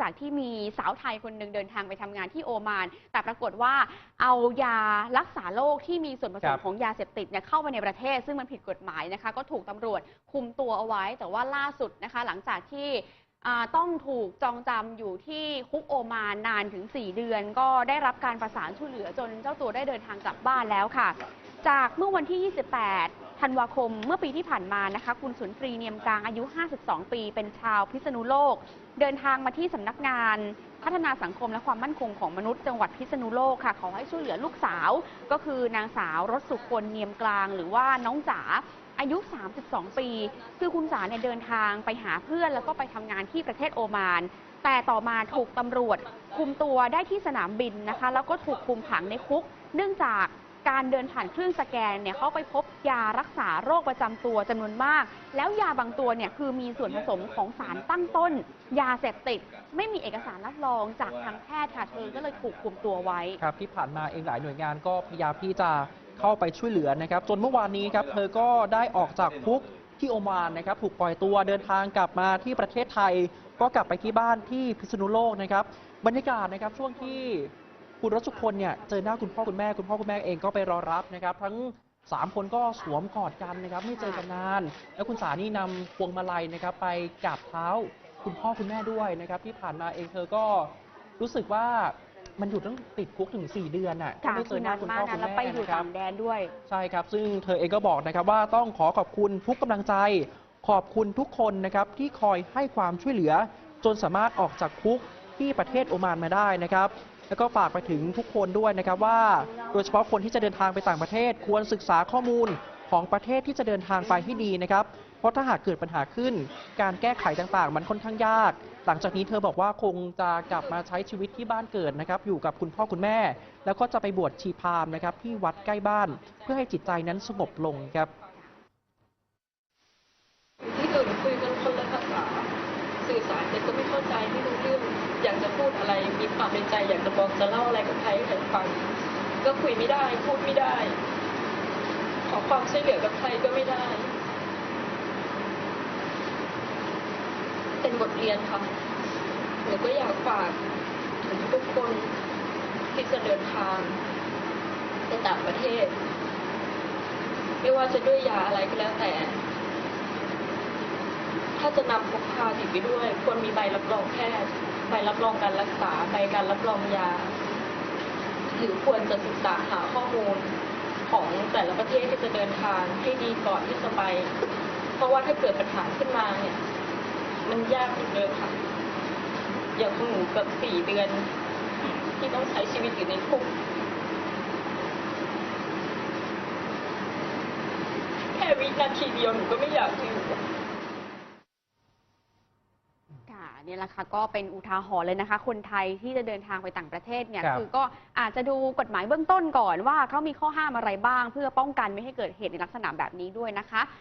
จากที่มีสาวไทยคนหนึ่งเดินทางไปทำงานที่โอมาน แต่ปรากฏว่าเอายารักษาโรคที่มีส่วนผสครัมบ ของยาเสพติดเนี่ยเข้ามาในประเทศ ซึ่งมันผิดกฎหมายนะคะ ก็ถูกตำรวจคุมตัวเอาไว้ แต่ว่าล่าสุดนะคะ หลังจากที่อ่าต้องถูกจองจำอยู่ที่คุกโอมานนานถึง 4 เดือน ก็ได้รับการประสานช่วยเหลือจนเจ้าตัวได้เดินทางกลับบ้านแล้วค่ะ จากเมื่อวันที่ 28 ธันวาคมเมื่อปีที่ผ่านมานะคะ คุณสุนทรีเนียมกลางอายุ 52 ปี เป็นชาวพิษณุโลก เดินทางมาที่สำนักงานพัฒนาสังคมและความมั่นคงของมนุษย์จังหวัดพิษณุโลกค่ะ ขอให้ช่วยเหลือลูกสาว ก็คือนางสาวรสสุคนเนียมกลาง หรือว่าน้องจ๋าอายุ 32 ปี คือคุณจ๋าเนี่ยเดินทางไปหาเพื่อน แล้วก็ไปทำงานที่ประเทศโอมาน แต่ต่อมาถูกตำรวจคุมตัวได้ที่สนามบินนะคะ แล้วก็ถูกคุมขังในคุก เนื่องจาก การเดินผ่านเครื่องสแกนเนี่ยเขาไปพบยารักษาโรคประจำตัวจำนวนมาก แล้วยาบางตัวเนี่ยคือมีส่วนผสมของสารตั้งต้น ยาเสพติด ไม่มีเอกสารรับรองจากทางแพทย์ค่ะเธอก็เลยถูกคุมตัวไว้ครับที่ผ่านมาเองหลายหน่วยงานก็พยายามที่จะเข้าไปช่วยเหลือนะครับ จนเมื่อวานนี้ครับเธอก็ได้ออกจากคุกที่โอมานนะครับถูกปล่อยตัวเดินทางกลับมาที่ประเทศไทย ก็กลับไปที่บ้านที่พิษณุโลกนะครับ บรรยากาศนะครับช่วงที่ คุณรัชพลเนี่ยเจอหน้าคุณพ่อคุณแม่คุณพ่อคุณแม่เองก็ไปรอรับนะครับ ทั้งสามคนก็สวมกอดกันนะครับ ไม่เจอกันนาน แล้วคุณสานี่นำพวงมาลัยนะครับ ไปกราบเท้าคุณพ่อคุณแม่ด้วยนะครับ ที่ผ่านมาเองเธอก็รู้สึกว่ามันอยู่ต้องติดคุกถึง 4 เดือนน่ะก็ค่ะไม่เจคืออหน้านาคุนณมาพ่กอคุนะณแล้วแม่ไปอยู่นะครับ ต่างแดนด้วย ใช่ครับ ซึ่งเธอเองก็บอกนะครับว่าต้องขอขอบคุณทุกกำลังใจ ขอบคุณทุกคนนะครับที่คอยให้ความช่วยเหลือ จนสามารถออกจากคุกที่ประเทศโอมานมาได้นะครับ แล้วก็ฝากไปถึงทุกคนด้วยนะครับว่า โดยเฉพาะคนที่จะเดินทางไปต่างประเทศ ควรศึกษาข้อมูลของประเทศที่จะเดินทางไปให้ดีนะครับ เพราะถ้าหากเกิดปัญหาขึ้น การแก้ไขต่างๆ มันค่อนข้างยาก หลังจากนี้เธอบอกว่าคงจะกลับมาใช้ชีวิตที่บ้านเกิดนะครับ อยู่กับคุณพ่อคุณแม่ แล้วก็จะไปบวชชีพามนะครับที่วัดใกล้บ้าน เพื่อให้จิตใจนั้นสงบลงครับที่อื่นคุยกันคนละภาษาสื่อสารกันก็ไม่เข้าใจไม่รู้เรื่อง อยากจะพูดอะไรมีความในใจ อยากจะบอกจะเล่าอะไรกับใครให้ใครฟัง ก็คุยไม่ได้พูดไม่ได้ ขอความช่วยเหลือกับใครก็ไม่ได้ เป็นบทเรียนค่ะหนูก็อยากฝากถึงทุกคนที่จะเดินทางไปต่างประเทศ ไม่ว่าจะด้วยยาอะไรก็แล้วแต่ ถ้าจะนำพกพาติดไปด้วย ควรมีใบรับรองแพทย์ ใบรับรองการรักษา ใบการรับรองยา หรือควรจะศึกษาหาข้อมูลของแต่ละประเทศที่จะเดินทางให้ดีก่อนที่จะไป เพราะว่าถ้าเกิดปัญหาขึ้นมาเนี่ย มันยากเหลือเกินค่ะ อย่างของหนูกับสี่เดือน ที่ต้องใช้ชีวิตอยู่ในคุกแค่วินาทีเดียวหนูก็ไม่อยากอยู่ ค่ะเนี่ยแหละค่ะก็เป็นอุทาหรณ์เลยนะคะ คนไทยที่จะเดินทางไปต่างประเทศเนี่ยครับ คือก็อาจจะดูกฎหมายเบื้องต้นก่อนว่าเขามีข้อห้ามอะไรบ้าง เพื่อป้องกันไม่ให้เกิดเหตุในลักษณะแบบนี้ด้วยนะคะ